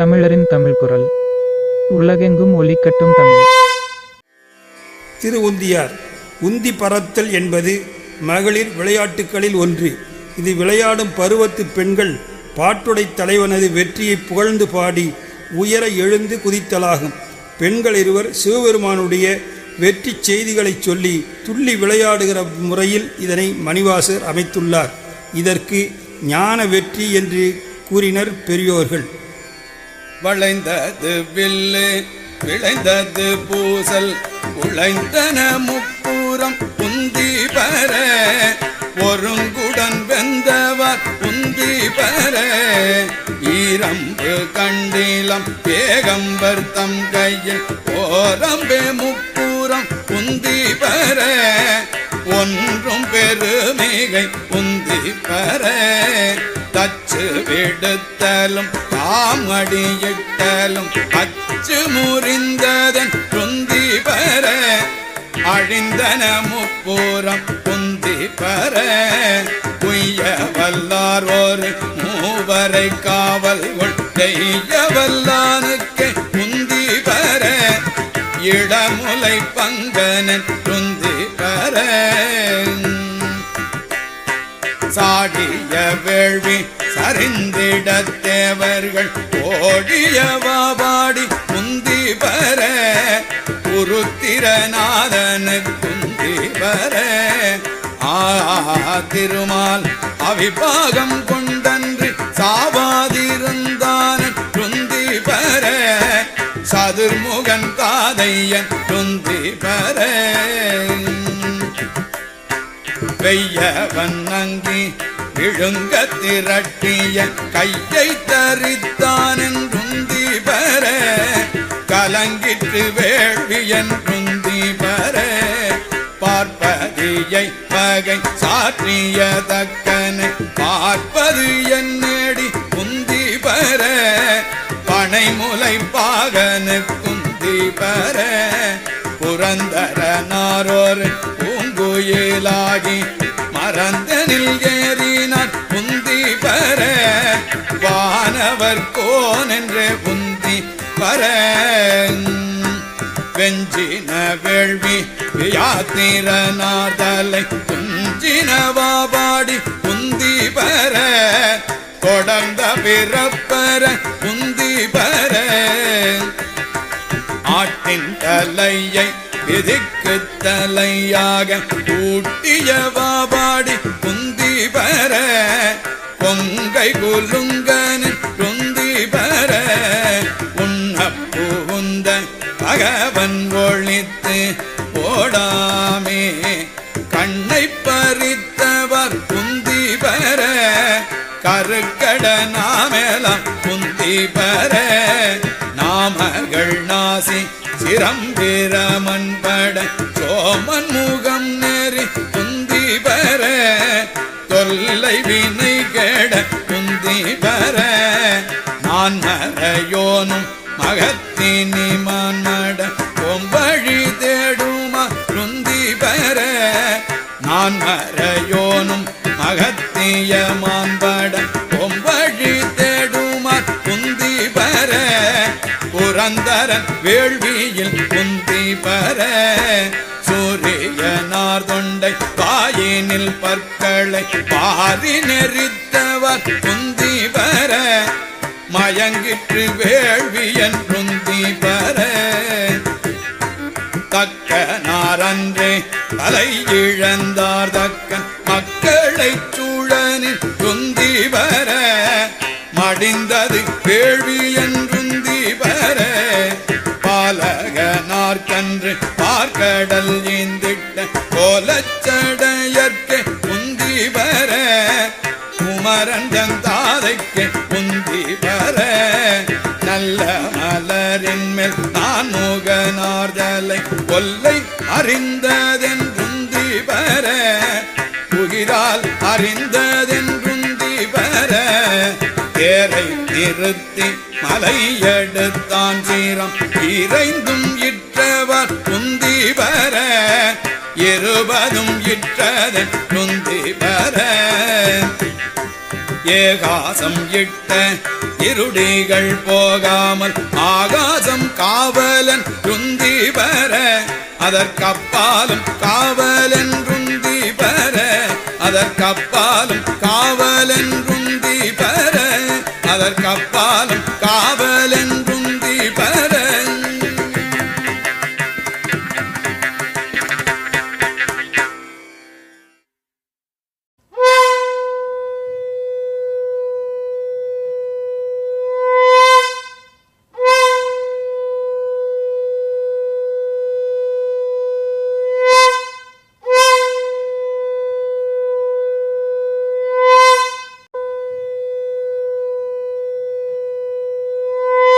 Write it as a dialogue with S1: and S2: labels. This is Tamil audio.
S1: தமிழரின் தமிழ் குரல். உலகெங்கும் ஒலிக்கட்டும் தமிழ்.
S2: திரு உந்தியார் உந்தி பறத்தல் என்பது மகளிர் விளையாட்டுகளில் ஒன்று. இது விளையாடும் பருவத்து பெண்கள் பாட்டுடை தலைவனது வெற்றியை புகழ்ந்து பாடி உயர எழுந்து குதித்தலாகும். பெண்கள் இருவர் சிவபெருமானுடைய வெற்றி செய்திகளைச் சொல்லி துள்ளி விளையாடுகிற முறையில் இதனை மணிவாசர் அமைத்துள்ளார். இதற்கு ஞான வெற்றி என்று கூறினர் பெரியோர்கள்.
S3: வளைந்தது வில்லு விளைந்தது பூசல். உழைந்தன முப்பூரம் உந்தி பெற ஒருங்குடன் வெந்தவர் உந்தி பெற. ஈரம்பு கண்டிலம் ஏகம்பர் தம் கையில் ஓரம்பே முப்பூரம் உந்தி பெற. ஒன்றும் பெருமிகை உந்தி பெற. தச்சு விடுத்தலும் தாமடியிட்டலும் அச்சு முறிந்ததன் துந்தி பெற. அழிந்தன முப்பூரம் குந்தி பெற. குய்ய வல்லார் ஒரு மூவரை காவல் கொள்ளைய வல்லானுக்கு முந்தி பெற. இடமுலை பங்கனன் துந்தி பெற. சாடிய வேள்வி சரிந்திடத்தேவர்கள் ஓடியவாடி முந்தி பெற உருத்திரநாதனு குந்தி பெற ஆ திருமால் அவிபாகம் கொண்டன்று சாவாதிருந்தான குந்தி பெற சதுர்முகன் தாதையன் குந்தி பெற. வெய்யவன் அங்கி விழுங்க திரட்டிய கையை தரித்தான் என்றும் தீபர. கலங்கிட்டு வேள்வி என்றும் தீபர. பார்ப்பதியை பகை சாற்றிய தக்கனை பார்ப்பது என்னடி குந்தி பெற பனைமுலை பாகனு குந்தி பெற புரந்தரனாரோர் பூங்குயிலாகி மறந்தனில் ஏறி பெற வானவர் கோன் என்று புந்தி பர வெஞ்சின வேள்வி யாத்திரனாதலை குஞ்சினவாபாடி புந்தி பர தொடர்ந்த பிறப்பர புந்தி பர ஆட்டின் தலையை விதிக்கு தலையாக கூட்டிய வாபாடி குந்தி பெற கொங்கை குலுங்கன் குந்தி பெற உண்ண பகவன் ஒழித்து ஓடாமே கண்ணை பறித்தவர் குந்தி பெற கருக்கட நாமெலாம் குந்தி பெற நாமகள் நாசி சிரம்பிரமன் பட சோமன் முகம் நெறி குந்தி பெற தொல்லை வினை நான் மகத்தினி மட கொம்பழி தேடுமா குந்தி பெற. நான் மறையோனும் மகத்திய மான்பட கொம்பழி தேடுமா குந்தி பெற. புரந்தரன் வேள்வியில் குந்தி பெற. சூரியனார் தொண்டை பாயினில் பற்களை பாரி நெறித்தவர் குந்தி பெற. மயங்கிற்று வேள்வியன் குந்தி பெற தக்க நாரன்றே தலை இழந்தார் தக்கன் மக்களை சூழனில் குந்தி மடிந்தது வேள்வி என்றுந்தி பெற பாலகனார்கன்று பார்க்கடல் ஈந்திட்ட கோலச்சடையற்கே குந்தி பெற தாரைக்கு முந்தி வர நல்ல மலரின் மேல் நான் முகனார்தலை கொல்லை அறிந்ததென் குந்தி வர புகிரால் அறிந்ததென் குந்தி வர தேரை நிறுத்தி மலையெடுத்தான் சீரம் இறைந்தும் இற்றவர் குந்தி வர இருபதும் இற்றதன் குந்தி பெற ஏகாசம் இட்ட இருடிகள் போகாமல் ஆகாசம் காவலன் ருந்தி பெற. அதற்கப்பாலும் காவலன் ருந்தி பெற. அதற்கப்பாலும் காவலன் ருந்தி பெற. அதற்கப்பால்